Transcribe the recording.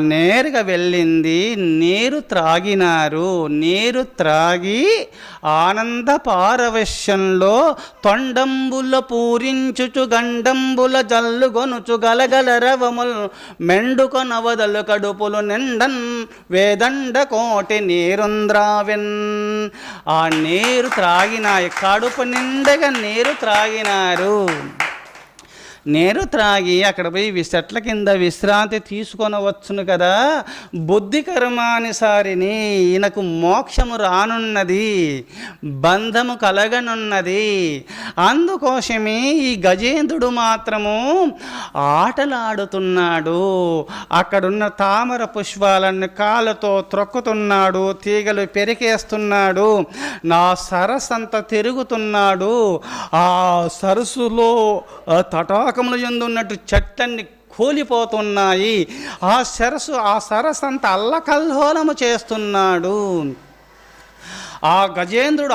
నేరుగా వెళ్ళింది నీరు త్రాగినారు. నీరు త్రాగి ఆనంద పారవశ్యంలో తొండంబుల పూరించుచు గండంబుల జల్లుగొనుచు గలగల రవముల్ మెండుకొనవదలు కడుపులు నిండన్ వేదండ కోటి నీరుంద్రావెన్. ఆ నీరు త్రాగినాయి కడుపు నిండగా నీరు త్రాగినారు. నేరు త్రాగి అక్కడ పోయి వి- చెట్ల కింద విశ్రాంతి తీసుకొనవచ్చును కదా. బుద్ధి కర్మానుసారిని ఈయనకు మోక్షము రానున్నది బంధము కలగనున్నది. అందుకోసమే ఈ గజేంద్రుడు మాత్రము ఆటలాడుతున్నాడు. అక్కడున్న తామర పుష్పాలను కాళ్ళతో త్రొక్కుతున్నాడు తీగలు పెరికేస్తున్నాడు నా సరస్సంత తిరుగుతున్నాడు. ఆ సరస్సులో తటాక తటాకములు ఎందున్నట్టు చెట్లన్నీ కూలిపోతున్నాయి. ఆ సరస్సు ఆ సరస్సు అంత అల్లకల్లోలము చేస్తున్నాడు. ఆ గజేంద్రుడు